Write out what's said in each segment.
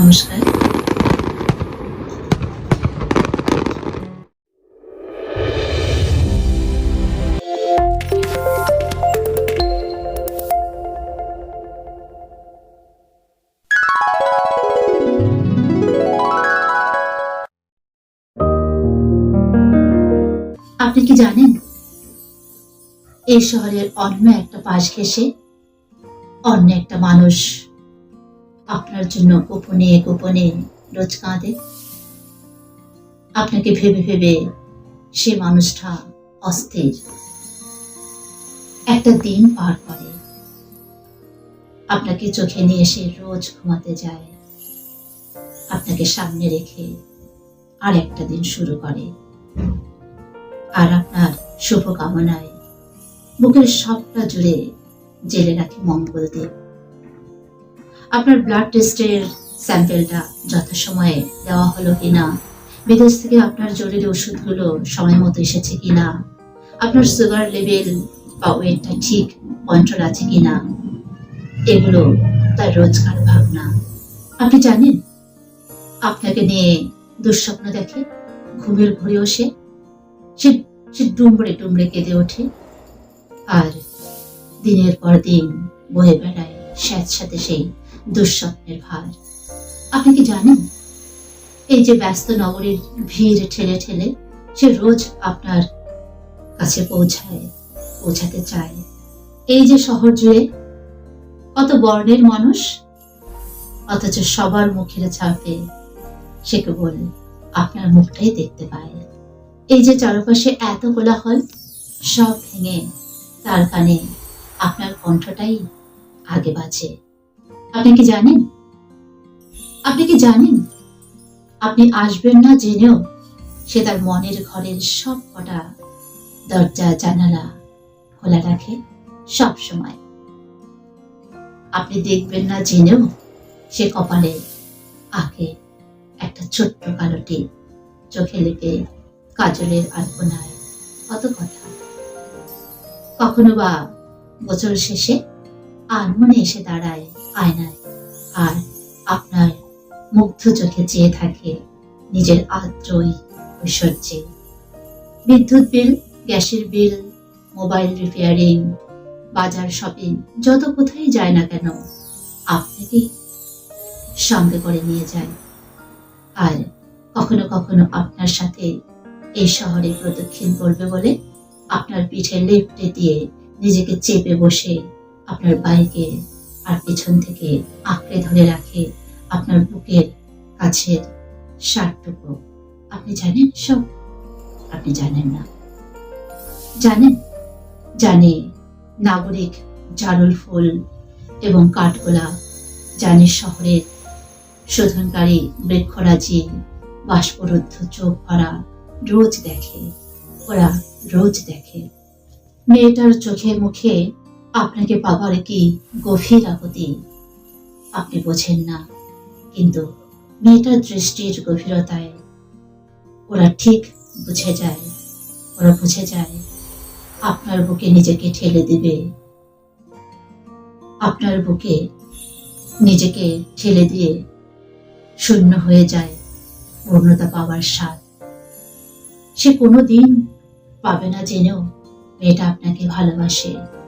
নমস্কার। আপনি কি জানেন? এই শহরের অন্য একটা পাশ ঘেসে অন্য একটা মানুষ আপনার জন্য গোপনে গোপনে রোজ কাঁদে। আপনাকে ভেবে ভেবে সে মানুষটা অস্থির। একটা দিন পার করে। আপনাকে চোখে নিয়ে সে রোজ ঘুমাতে যায়। আপনাকে সামনে রেখে আর একটা দিন শুরু করে। আর আপনার শুভকামনায় বুকের সবটা জুড়ে জেলে রাখে মঙ্গলদেব। আপনার ব্লাড টেস্টের স্যাম্পেলটা যথাসময়ে দেওয়া হলো কিনা? বিদেশ থেকে আপনার জরুরি ওষুধগুলো সময় মতো এসেছে কিনা? আপনার সুগার লেভেল বা ওয়েটটা ঠিক কন্ট্রোল আছে কিনা? এগুলো তার রোজকার ভাবনা। আপনি জানেন? আপনাকে নিয়ে দুঃস্বপ্ন দেখে ঘুমের ঘুরে সে সে ডুমড়ে ডুমড়ে কেঁদে ওঠে। আর দিনের পর দিন বয়ে বেড়ায় স্যাঁতসাথে সেই দুঃস্বপ্নের ভার। আপনি কি জানেন? এই যে ব্যস্ত নগরীর ভিড় ঠেলে ঠেলে সে রোজ আপনার কাছে পৌঁছায়, পৌঁছাতে চায়। এই যে শহর জুড়ে কত বর্ণের মানুষ, অথচ সবার মুখের ছাপে সে কেবল আপনার মুখটাই দেখতে পায়। এই যে চারপাশে এত কোলাহল, সব ভেঙে তার কানে আপনার কণ্ঠটাই আগে বাজে। আপনি কি জানেন? আপনি কি জানেন? আপনি আসবেন না জেনেও সে তার মনের ঘরের সব কটা দরজা, জানালা খোলা রাখে সব সময়। আপনি দেখবেন না জেনেও সে কপালে আঁকে একটা ছোট্ট কালো টিপ চোখে লেপে কাজলের আলপনায় কত কথা। কখনো বা বছর শেষে আর মনে এসে দাঁড়ায় আয়নায়। আর আপনার মুগ্ধ চোখে চেয়ে থাকে নিজের আদ্রই ঐশ্বর্যে। বিদ্যুৎ বিল, গ্যাসের বিল, মোবাইল রিপেয়ারিং, বাজার শপিং, যত কোথায় যায় না কেন আপনাকেই সঙ্গে করে নিয়ে যায়। আর কখনো কখনো আপনার সাথে এই শহরে প্রদক্ষিণ করবে বলে আপনার পিঠে লেপটে দিয়ে নিজেকে চেপে বসে আপনার বাইকে আর পেছন থেকে আঁকড়ে ধরে রাখে আপনার বুকের কাছের শার্টটুকু আপনি জানেন সব? আপনি জানেন না। জানেন? জানে নাগরিক জারুল ফুল এবং কাঠগোলা, জানে শহরের শোধনকারী বৃক্ষরাজি, বাষ্পরুদ্ধ চোখ ভরা রোজ দেখে, ওরা রোজ দেখে। মেয়েটার চোখে মুখে আপনাকে পাবার কি গভীর আপত্তি। আপনি বোঝেন না, কিন্তু মেয়েটার দৃষ্টির গভীরতায় ওরা ঠিক বুঝে যায়। ওরা বুঝে যায় আপনার বুকে নিজেকে ঠেলে দিবে। আপনার বুকে নিজেকে ঠেলে দিয়ে শূন্য হয়ে যায় পূর্ণতা পাওয়ার স্বাদ। সে কোনো দিন পাবে না জেনেও মেয়েটা আপনাকে ভালোবাসে।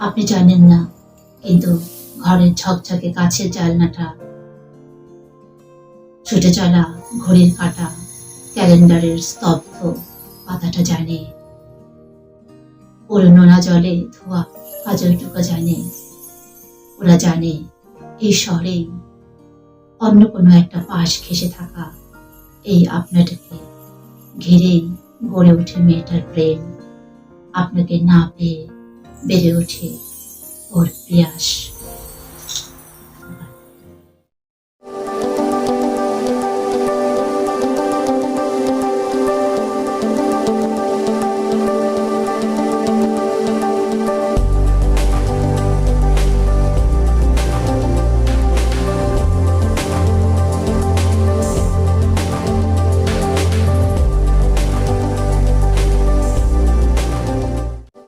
আপনি জানেন না, কিন্তু ঘরের ঝকঝকে কাছের জালনাটা। ছুটে চলা ঘড়ির কাটা, ক্যালেন্ডারের স্তব্ধ পাতাটা জানে। ওর নোনা জলে ধোয়া কাজলটুকু জানে। ওরা জানে এই শহরেই অন্য কোনো একটা পাশ ঘেসে থাকা এই আপনাটাকে ঘিরেই গড়ে ওঠে মেয়েটার প্রেম। আপনাকে না পেয়ে বেড়ে ওঠে ওর প্রিয়াস